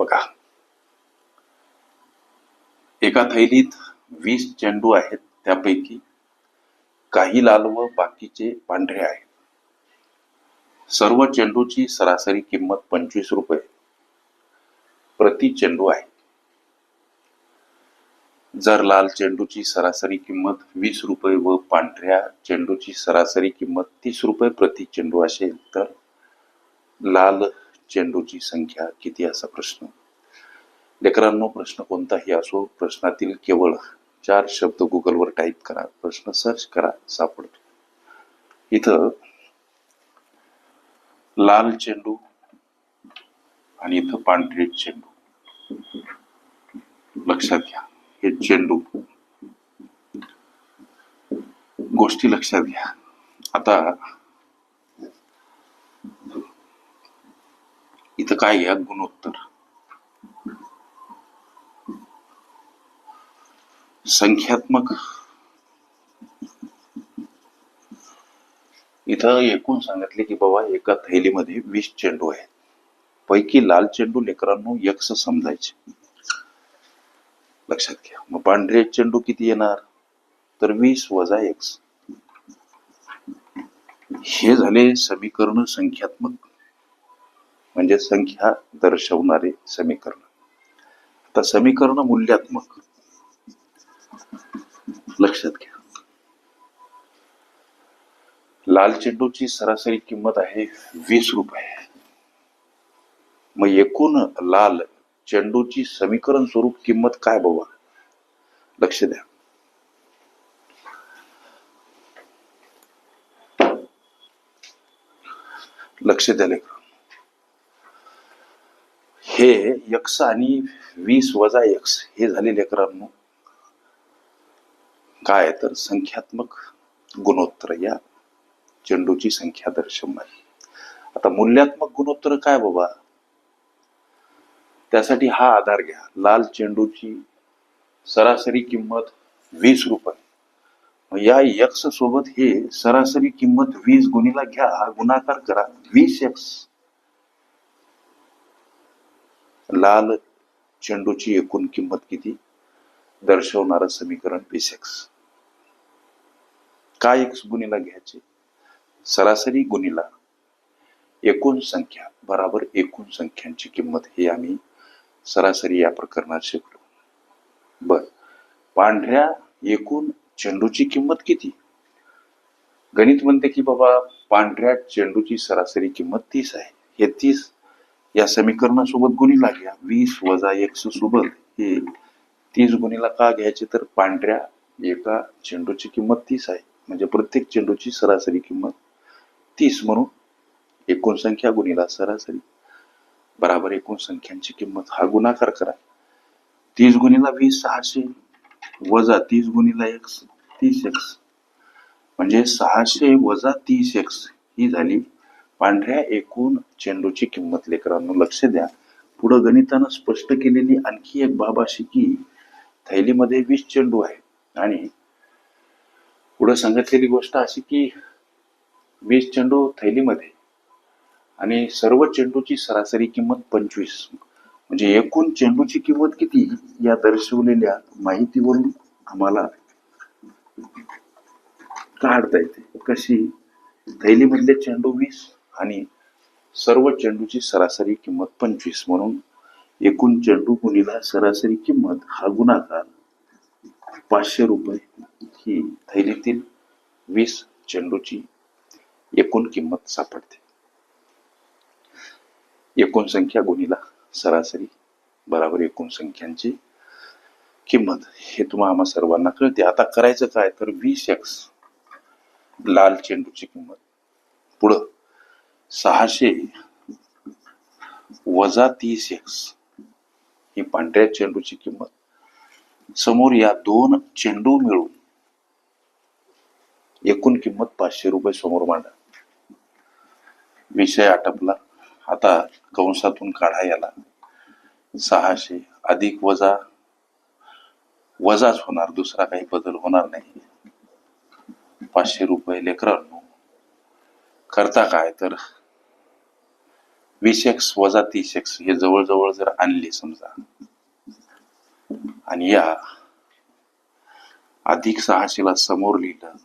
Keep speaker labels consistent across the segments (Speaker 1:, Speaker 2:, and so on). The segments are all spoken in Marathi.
Speaker 1: बघा. एका थैलीत वीस चेंडू आहेत त्यापैकी काही लाल व बाकीचे पांढरे आहेत. सर्व चेंडूची सरासरी किंमत पंचवीस रुपये. प्रति चेंडू आहे. जर लाल चेंडूची सरासरी किंमत वीस रुपये व पांढऱ्या चेंडूची सरासरी किंमत तीस रुपये प्रति चेंडू असेल तर लाल चेंडूची संख्या किती असा प्रश्न? लेकरांनो प्रश्न कोणताही असो प्रश्नातील केवळ चार शब्द गुगलवर टाईप करा. प्रश्न सर्च करा सापडतो. इथं लाल चेंडू आणि इथं पांढरे चेंडू. लक्षात घ्या हे चेंडू. गोष्टी लक्षात घ्या. आता इथं काय घ्या गुणोत्तर. संख्यात्मक. इथं एकूण सांगितले की बाबा एका थैलीमध्ये वीस चेंडू आहेत. पैकी लाल चेंडू लेकरांनो यक्ष समजायचे. लक्षात घ्या. मग पांढरे चेंडू किती येणार? तर वीस वजा एक्स हे झाले समीकरण संख्यात्मक. म्हणजे संख्या दर्शवणारे समीकरण. आता समीकरण मूल्यात्मक. लक्षात घ्या. लाल चेंडूची सरासरी किंमत आहे वीस रुपये. मग एकूण लाल चेंडूची समीकरण स्वरूप किंमत काय बाबा? लक्ष द्या. लक्ष द्या लेकर. हे यक्ष आणि वीस वजा यक्ष हे झाले लेकरांनो. काय तर संख्यात्मक गुणोत्तर या चेंडूची संख्या दर्शवणारी. आता मूल्यात्मक गुणोत्तर काय बाबा? त्यासाठी हा आधार घ्या. लाल चेंडूची सरासरी किंमत वीस रुपये. या यक्ष सोबत हे सरासरी किंमत वीस गुणीला घ्या. गुणाकार करा. वीस यक्ष लाल चेंडूची एकूण किंमत किती? दर्शवणारं समीकरण वीस एक्स काय एक्स गुणीला घ्यायचे? सरासरी गुणीला. एकूण संख्या बराबर एकूण संख्यांची किंमत हे आम्ही सरासरी या प्रकरणात शिकलो. बर. पांढऱ्या एकूण चेंडूची किंमत किती? गणित म्हणते की बाबा पांढऱ्या चेंडूची सरासरी किंमत तीस आहे. हे तीस या समीकरणासोबत गुणीला घ्या. वीस वजा एक्स सोबत हे तीस गुणीला का घ्यायचे? तर पांढऱ्या एका चेंडूची किंमत तीस आहे. म्हणजे प्रत्येक चेंडूची सरासरी किंमत तीस म्हणून एकूण संख्या गुणीला सरासरी. बराबर एकूण संख्यांची किंमत हा गुणाकार करा. तीस गुणीला वीस सहाशे वजा तीस गुणीला एक्स तीस एक्स. म्हणजे सहाशे वजा तीस एक्स ही झाली पांढऱ्या एकूण चेंडूची किंमत लेकरांनो लक्ष द्या. पुढं गणितानं स्पष्ट केलेली आणखी एक बाब अशी की थैलीमध्ये वीस चेंडू आहे आणि पुढं सांगितलेली गोष्ट अशी की वीस चेंडू थैलीमध्ये आणि सर्व चेंडूची सरासरी किंमत पंचवीस. म्हणजे एकूण चेंडूची किंमत किती या दर्शवलेल्या माहितीवरून आम्हाला काढता येते. कशी? थैलीमधले चेंडू वीस आणि सर्व चेंडूची सरासरी किंमत पंचवीस म्हणून एकूण चेंडू गुणीला सरासरी किंमत हा गुणाकार पाचशे रुपये ही थैलीतील वीस चेंडूची एकूण किंमत सापडते. एकूण संख्या गुणीला सरासरी बराबर एकूण संख्यांची किंमत. हे तुम्हाला आम्हा सर्वांना कळते. आता करायचं काय? तर वीस एक्स लाल चेंडूची किंमत. पुढं सहाशे वजा तीस एक्स ही पांढऱ्या चेंडूची किंमत. समोर या दोन चेंडू मिळून एकूण किंमत पाचशे रुपये समोर मांडा. विषय आटपला. आता कंसातून काढा याला. सहाशे अधिक वजा वजाच होणार. दुसरा काही बदल होणार नाही. पाचशे रुपये लेकरांनो. करता काय तर वीस एक्स वजा तीस एक्स हे जवळजवळ जर आणले समजा. आणि या अधिक सहाशेला समोर लिहिलं.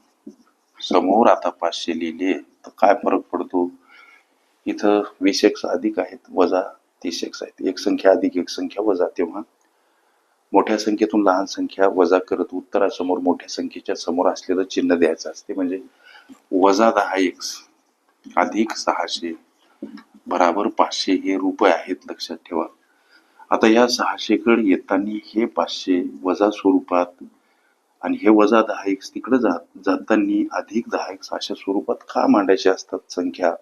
Speaker 1: समोर आता पाचशे लिहिले तर काय फरक पडतो? इथं वीस एक्स अधिक आहेत वजा तीस एक्स आहेत. एक संख्या अधिक एक संख्या वजा. तेव्हा मोठ्या संख्येतून लहान संख्या वजा करत उत्तरासमोर मोठ्या संख्येच्या समोर असलेलं चिन्ह द्यायचं असते. म्हणजे वजा दहा एक्स अधिक सहाशे बराबर पाचशे हे रुपये आहेत लक्षात ठेवा. आता या सहाशेकडे येताना हे पाचशे वजा स्वरूपात आणि हे वजा दहा एक्स तिकडे जात जाताना अधिक दहा एक्स अशा स्वरूपात का मांडायचे असतात संख्या?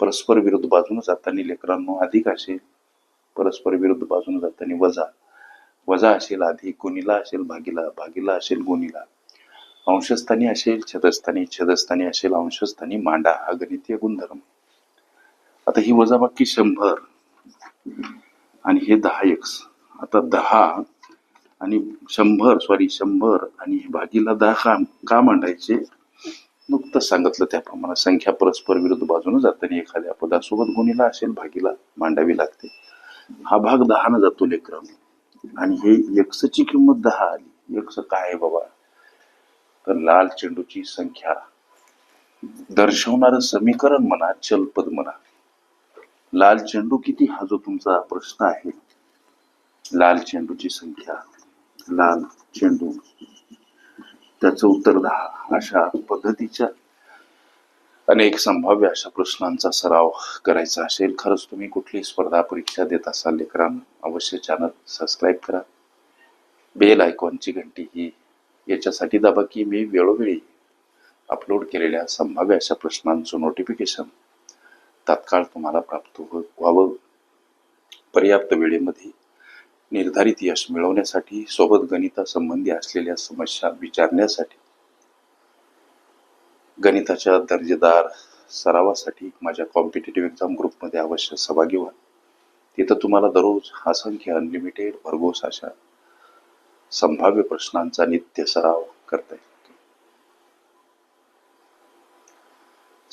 Speaker 1: परस्पर विरुद्ध बाजूने जाताना लेकरांनो अधिक असेल परस्पर विरुद्ध बाजूने जाताना वजा. वजा असेल अधिक गुणीला असेल भागीला भागीला असेल गुणीला. अंशस्थानी असेल छदस्थानी छदस्थानी असेल अंशस्थानी मांडा हा गणितीय गुणधर्म. आता ही वजाबाकी शंभर. आणि हे दहा एक्स आता दहा आणि शंभर सॉरी शंभर आणि हे भागीला दहा का का मांडायचे? नुकतंच सांगितलं त्याप्रमाणे. संख्या परस्पर विरुद्ध बाजूने जाताना एखाद्या पदासोबत गुणीला असेल भागीला मांडावी लागते. हा भाग दहानं जातो लेकरं. आणि हे एक्सची किंमत दहा आली. एक्स काय आहे बाबा? तर लाल चेंडूची संख्या. दर्शवणारं समीकरण म्हणा चलपद म्हणा. लाल चेंडू किती? हा जो तुमचा प्रश्न आहे. लाल चेंडूची संख्या. लाल चेंडू. त्याचं उत्तर दहा. अशा पद्धतीच्या अनेक संभाव्य अशा प्रश्नांचा सराव करायचा असेल. खरंच तुम्ही कुठली स्पर्धा परीक्षा देत असाल लेकरांना अवश्य चॅनल सबस्क्राईब करा. बेल आयकॉनची घंटी ही याच्यासाठी दाबा की मी वेळोवेळी अपलोड केलेल्या संभाव्य अशा प्रश्नांचं नोटिफिकेशन तात्काळ तुम्हाला प्राप्त हो- व्हावं. पर्याप्त वेळेमध्ये निर्धारित यश मिळवण्यासाठी सोबत गणितासंबंधी असलेल्या समस्या विचारण्यासाठी गणिताच्या दर्जेदार सरावासाठी माझ्या कॉम्पिटेटिव्ह एक्झाम ग्रुपमध्ये अवश्य सहभागी व्हा. तिथं तुम्हाला दररोज असंख्य अनलिमिटेड भरघोस अशा संभाव्य प्रश्नांचा नित्य सराव करता येईल.